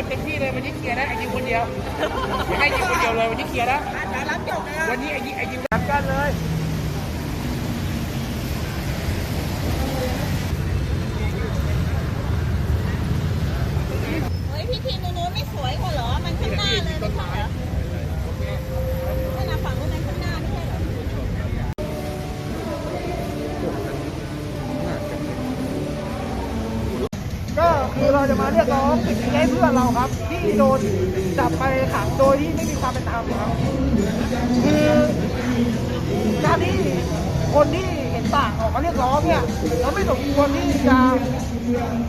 คนเต็มที่เลยวันนี้เคลียร์นะไอ้ยิงคนเดียวอย่าให้ยิงคนเดียวเลยวันนี้เคลียร์นะวรับจบนะวันนี้ไอ้ยิงไอ้ยิงรับกันเลย เฮ้ยพี่ทีมตรงนู้นไม่สวยกว่าเหรอ มันข้างหน้าเลยไม่ใช่เหรอไม่นะฝั่งนู้นมันข้างหน้าไม่ใช่เหรอ ก็คือ เราจะมาเรียกร้องสิทธิให้เพื่อนเราครับ ที่โดนจับไปขังโดยที่ไม่มีความเป็นธรรมครับคือการที่คนที่เห็นต่างออกมาเรียกร้องเนี่ยเราไม่สมควรที่จะ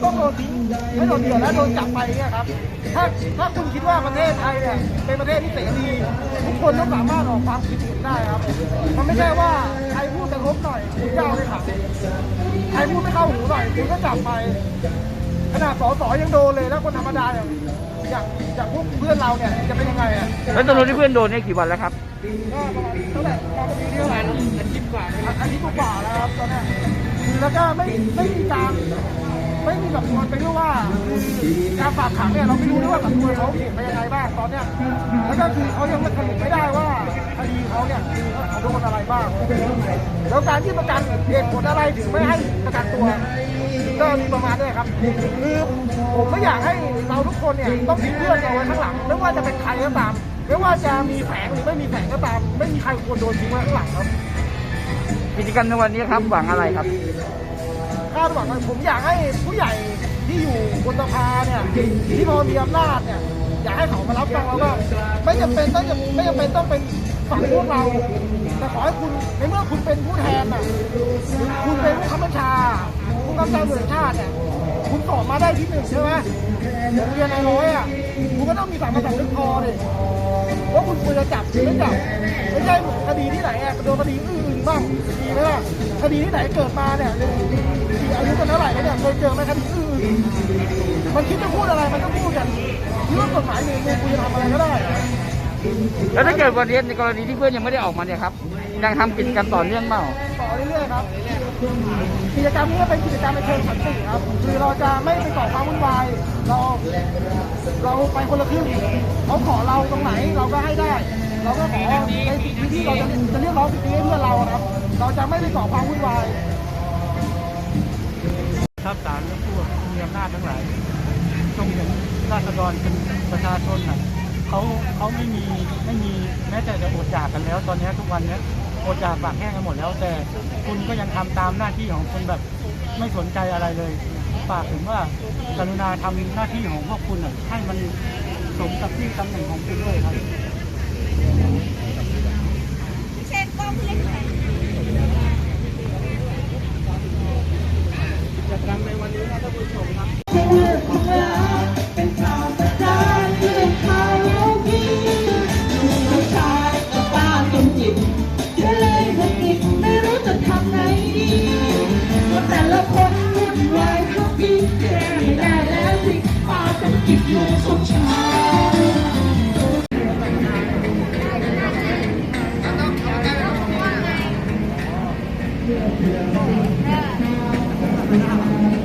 ต้องโดนทิ้งไม่โดนเดือดและโดนจับไปเนี่ยครับ ถ้าถ้าคุณคิดว่าประเทศไทยเนี่ยเป็นประเทศที่เสรีทุกคนต้องสามารถออกความคิดเห็นได้ครับมันไม่ใช่ว่าใครพูดกระทบหน่อยคุณจะเอาไปขังใครพูดไม่เข้าหูหน่อยคุณก็จับไป ขนาดสอสอยังโดนเลยแล้วคนธรรมดาอย่างอย่างอย่างพวกเพื่อนเราเนี่ยจะเป็นยังไงอะแล้วตกลงที่เพื่อนโดนเนี่ยกี่วันแล้วครับก็ประมาณเท่าไหร่ประมาณปีที่เท่าไหร่อาทิตย์กว่าอาทิตย์กว่าแล้วครับตอนเนี้ยแล้วก็ไม่ไม่มีการไม่มีแบบนวนไปด้วยว่าการฝากขังเนี่ยเราไม่รู้ด้วยว่าสำนวนเขาเขียนไปยังไงบ้างตอนเนี้ยแล้วก็คือเขายังไม่สรุปไม่ได้ว่าคดีเขาเนี่ยเขาโดนอะไรบ้าง แล้วการที่ประกันเหตุผลอะไรถึงไม่ให้ประกันตัว ก็มีประมาณนี้ครับคือผมไม่อยากให้เราทุกคนเนี่ยต้องทิ้งเพื่อนเราไว้ข้างหลัง ไม่ว่าจะเป็นใครก็ตาม ไม่ว่าจะมีแผงหรือไม่มีแผงก็ตาม ไม่มีใครควรโดนทิ้งไว้ข้างหลังครับ กิจกรรมในวันนี้ครับหวังอะไรครับคาดหวังว่าผมอยากให้ผู้ใหญ่ที่อยู่บนสภาเนี่ยที่พอมีอำนาจเนี่ยอยากให้เขามารับฟังเราบ้างไม่จำเป็นต้องไม่จำเป็นต้องเป็นฝั่งพวกเรา แต่ขอให้คุณในเมื่อคุณเป็นผู้แทนน่ะคุณเป็นผู้ค้ำบัญชาผู้ กำกับเมืองชาติเนี่ยคุณสอบมาได้ที่หนึ่งใช่ไหมเรียนในร้อยอะคุณก็ต้องมีสามภาษาลึกพอดิว่าคุณควรจะจับหรือไม่จับไม่ใช่เหมือนคดีที่ไหนอะโดนคดีอื่นบ้างดีไหมล่ะคดีที่ไหนเกิดมาเนี่ยอายุกันเท่าไหร่แล้วเนี่ยเคยเจอไหมคดีอื่นมันคิดจะพูดอะไรมันก็พูดกันเรื่องกฎหมายหนึ่งคุณจะทำอะไรก็ได้ แล้วถ้าเกิดวันนี้ในกรณีที่เพื่อนยังไม่ได้ออกมาเนี่ยครับยังทำกิจกรรมต่อเนื่องเปล่าต่อเรื่อยๆครับกิจกรรมนี้เป็นกิจกรรมในเชิงสันติครับคือเราจะไม่ไปก่อความวุ่นวายเราเราไปคนละครึ่งเขาขอเราตรงไหนเราก็ให้ได้ เราก็ขอในสิทธิที่เราจะจะเรียกร้องสิทธิให้เพื่อนเราครับ เราจะไม่ไปก่อความวุ่นวายครับศาลและผู้มีอำนาจทั้งหลายจงเห็นราษฎรเป็นประชาชนน่ะ เขาเขาไม่มีไม่มีแม้แต่จะอดอยากกันแล้ว ตอนนี้ทุกวันเนี้ยอดอยากปากแห้งกันหมดแล้ว แต่คุณก็ยังทำตามหน้าที่ของคุณแบบไม่สนใจอะไรเลยฝากถึงว่ากรุณาทำหน้าที่ของพวกคุณน่ะให้มันสมกับที่ตำแหน่งของคุณด้วยครับเช่นกล้องพี่เล็ก อยู่สุดเช้าเ